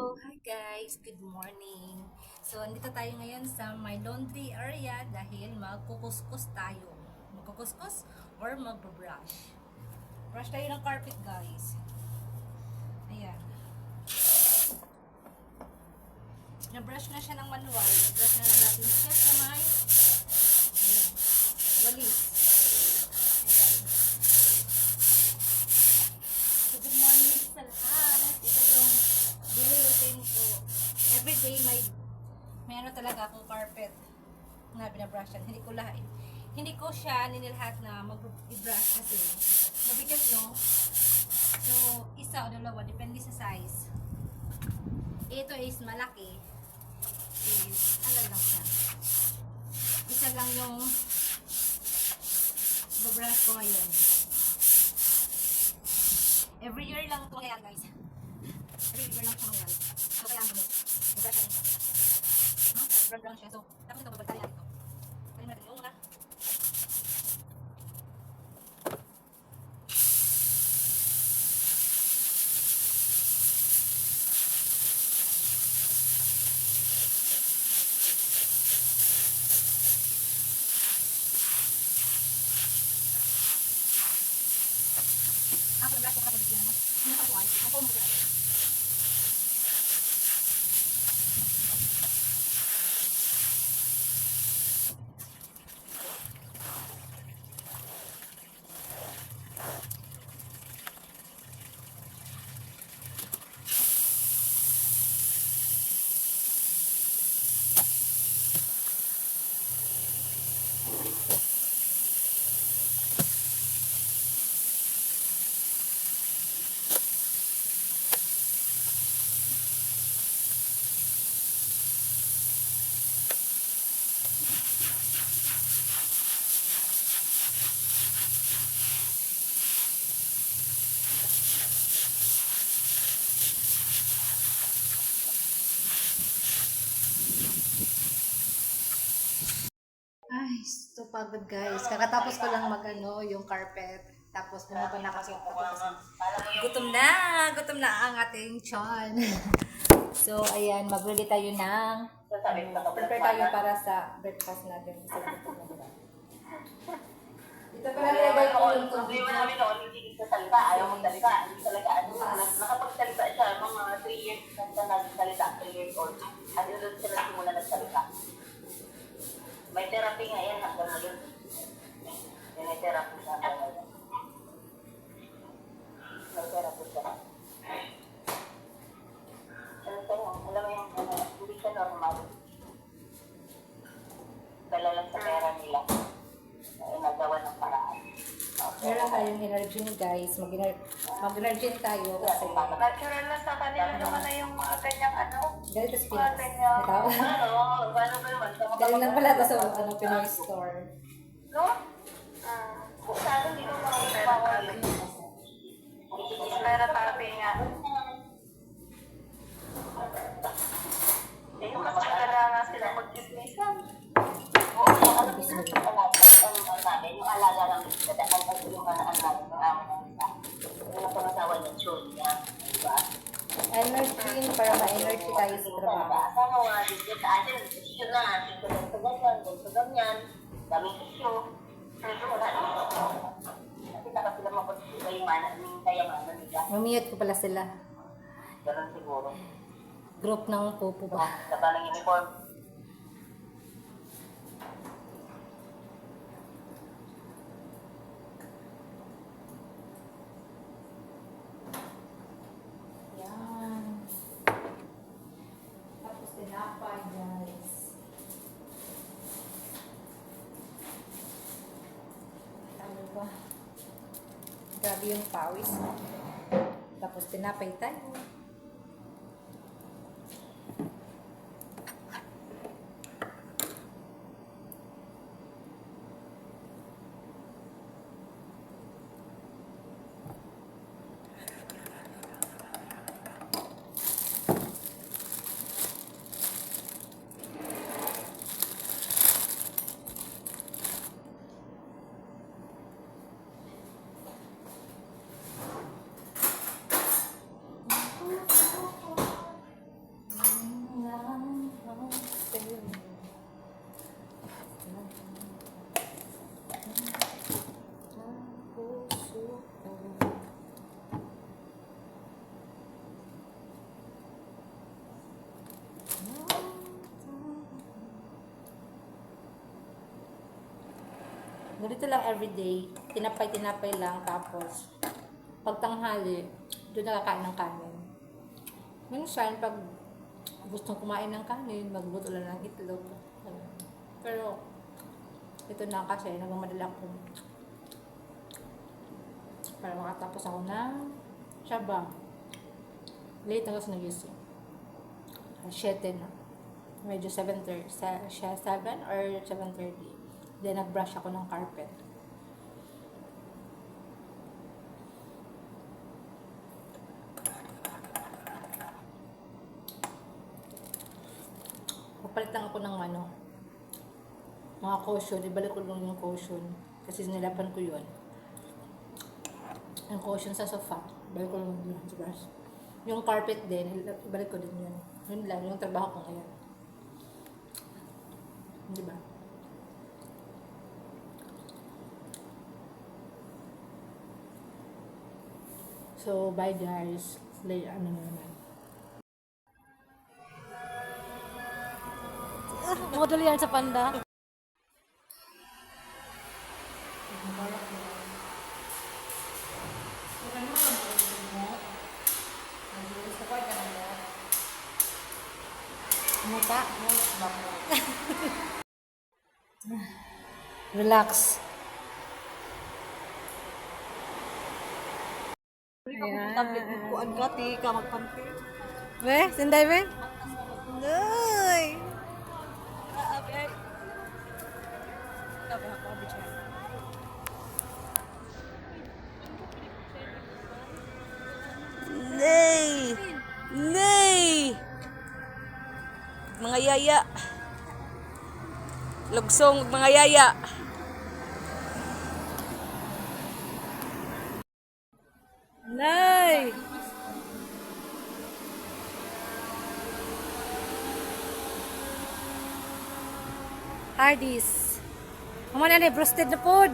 So, hi guys! Good morning! So, andito tayo ngayon sa my laundry area dahil magkukuskus tayo. Magkukuskus or magbabrush. Brush tayo ng carpet guys. Ayan. Na-brush na siya ng manual. Brush na lang natin siya sa may walis. Ayan. So, good morning sa lahat. Ito yung routine ko. Everyday may may ano talaga akong carpet na binabrushan. Hindi ko lahat. Hindi ko siya ninilahat na mag-brush kasi mabigat no. So, isa o dalawa, depende sa size. Ito is malaki. Is, ano lang siya. Isa lang yung babrush ko ngayon. Every year lang ito ngayon guys. Year lang siya ngayon. So kaya ano, mag-brush na rin. No? Brown brown siya. So, tapos ito babagtali natin ito. Talim natin yung una. Ako nag-brush ko kapag dito. Ano ka kuwan? Ako mo ko. Ay, so pagod guys. Kakatapos ko lang magano yung carpet. Tapos pumunta na kasi ako gutom na, gutom na ang ating chon. so, ayan, mag-ready tayo ng prepare tayo para sa breakfast natin. Kasi gutom na diba? Ito pala nilagay ko yung tubig. Problema namin noon, hindi ka salita, ayaw mong salita, hindi talaga ano, nakapagsalita siya, mga 3 years na siya nagsalita, 3 years old. At yun doon siya nagsimula nagsalita. May therapy nga yan hanggang ngayon. Yan may therapy siya hanggang ngayon. May therapy siya. Ano sa'yo, alam mo yung, ano, hindi siya normal. Dala lang sa pera nila. Ay, nagawa ng paraan. Okay. Meron tayong energy guys. Mag-ener- mag-energy tayo kasi Natural na sa kanila naman na yung mga ganyang ano. ganito sa Mga Pinas. ganyan. Ito. Ano, paano ba naman? Sa mga Galing lang pala ito sa ano, Pinoy store. No? Ah, Sa akin, hindi ko Pero makakawal. tabi. Pero tabi nga. Eh, mas maganda nga sila mag-businessan. Ano gusto mo? Ang ang namin, yung alaga ng isa, dahil ang yung kanaan namin ng amo ng isa. Yung napangasawa niya, Chul niya. Diba? Energy para ma-energy tayo sa trabaho. Asawa nga, dito sa atin, issue na, dito lang sa ganyan, dito sa ganyan, daming issue. Pero wala dito. Kasi taka sila mapag-issue yung mana, yung kayamanan nila. Mamiyot ko pala sila. Ganun siguro. Group ng pupo ba? Laban ng uniform. Yan. Tapos tinapay, guys. Ano ba? Grabe yung pawis. Tapos tinapay tayo. Ganito lang everyday. Tinapay-tinapay lang. Tapos, pagtanghali, doon nakakain ng kanin. Minsan, pag gustong kumain ng kanin, magluto lang ng itlog. Pero, ito na kasi, nagmamadali ako. Para makatapos ako ng syaba. Late na kasi nagising. Alas 7 na. Medyo 7.30. sa- siya 7 or 7.30. Then, nag-brush ako ng carpet. Papalit lang ako ng ano, mga cushion. Ibalik ko lang yung cushion. Kasi nilapan ko yun. Ang cushion sa sofa. Ibalik ko lang yun sa brush. Yung carpet din, ibalik ko din yun. Yun lang, yung trabaho ko ngayon. Di ba? So, bye guys. Lay, ano na naman. Model yan sa panda. Muta. Relax. Kuan ka, ti ka magpampi. Be, sinday be? Noy. Nay! Nay! Mga yaya. Lugsong mga yaya. Hardee's. Mama na ni roasted na food.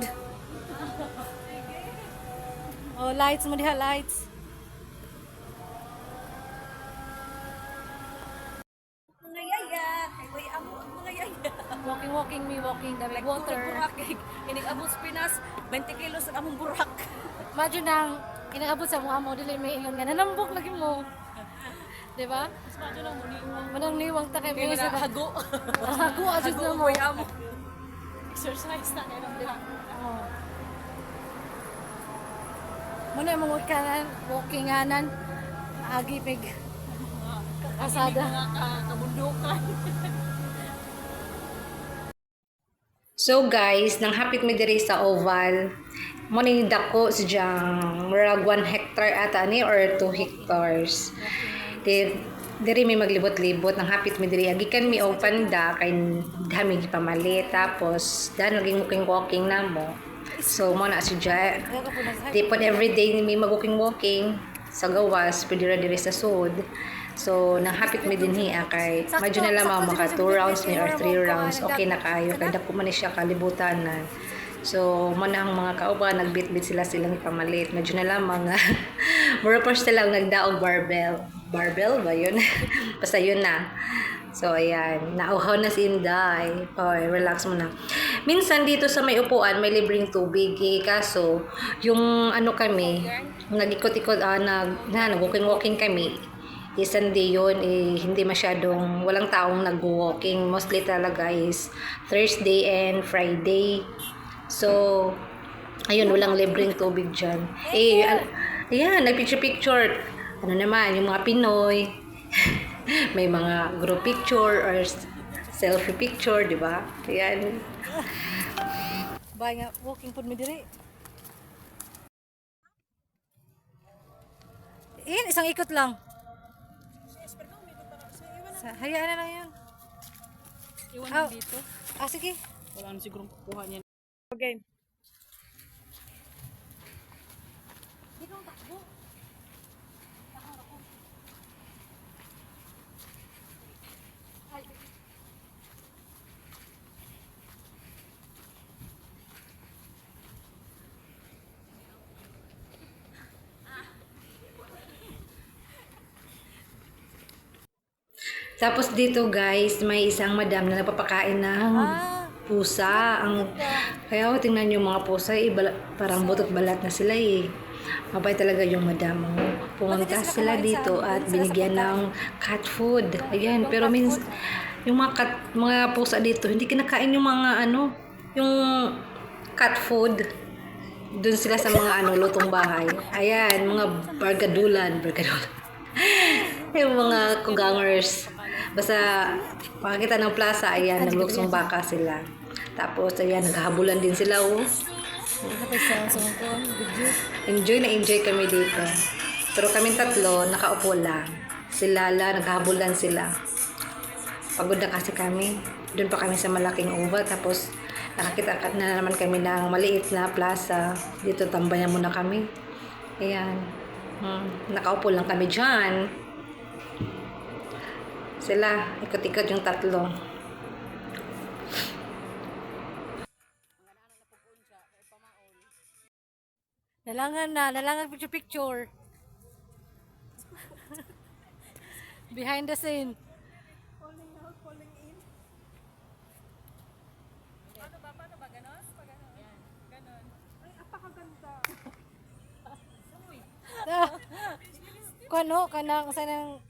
Oh, lights mo diha, lights. Mga yaya. Ay, way amo mga yaya. Walking, walking, me walking, dami water. Burak. Inig abot Pinas, 20 kilos ang among burak. Imagine nang inaabot sa mga mo, dili may ingon nga, nanambok lagi mo. Di ba? Manang niwang ta kay Kaya mo sa na hago. Hago ajud na mo. Amo. Exercise na kay lang. Oh. Muna yung mga kanan, walking anan, agi pig. Kasada. kabundukan. So guys, nang hapit mi diri sa oval, mo ni dako sa diyang murag 1 hectare ata ni or 2 hectares. Di, diri mi maglibot-libot nang hapit mi diri agikan mi og panda kay dami gipamalit tapos dan laging walking walking na mo. So mo na si Jai. Di pod everyday ni mi mag-walking walking sa gawas pwede ra diri sa sud. So, nahapit mi din hiya kay medyo na lamang maka 2 rounds mi or 3 rounds. Okay na kayo. Kaya dako man siya kalibutanan. So, mo na ang mga kauban, nagbit-bit sila silang pamalit. Medyo na lamang. Mura pa sila nagdaog barbell. Barbell ba yun? Basta yun na. So, ayan. Nauhaw na si Inday. Okay, relax mo na. Minsan dito sa may upuan, may libreng tubig. Eh, kaso, yung ano kami, nag-ikot-ikot, ah, nag, na, nag-walking-walking kami. Isang day yun, eh, hindi masyadong, walang taong nag-walking. Mostly talaga is Thursday and Friday. So, ayun, walang libreng tubig dyan. Eh, an- ayan, nagpicture-picture. Ano naman, yung mga Pinoy. May mga group picture or selfie picture, di ba? Ayan. Bay nga, walking po mi diri. Iyan, isang ikot lang. Sa, hayaan na lang yan. Iwan Ah, dito. Ah, sige. Wala na sigurong kukuha niya. Okay. Tapos dito guys, may isang madam na nagpapakain ng Ah. pusa. Ang, kaya oh, tingnan yung mga pusa, eh, bala- parang butot balat na sila eh. Mabay talaga yung madam. Pumunta sila dito at binigyan ng cat food. Ayan, pero mins yung mga cat, mga pusa dito, hindi kinakain yung mga ano, yung cat food. Doon sila sa mga ano, lutong bahay. Ayan, mga bargadulan, bargadulan. yung mga kugangers. Basta, makakita ng plaza, ayan, nagluksong baka sila. Tapos, ayan, naghahabulan din sila, oh. Enjoy na enjoy kami dito. Pero kami tatlo, nakaupo lang. Si Lala, naghahabulan sila. Pagod na kasi kami. Doon pa kami sa malaking uba. Tapos, nakakita ka- na naman kami ng maliit na plaza. Dito, tambayan muna kami. Ayan. Hmm, nakaupo lang kami dyan. Sila, ikot-ikot yung tatlo. Nalangan na, nalangan picture picture. Behind the scene. Kano, kanang, sa nang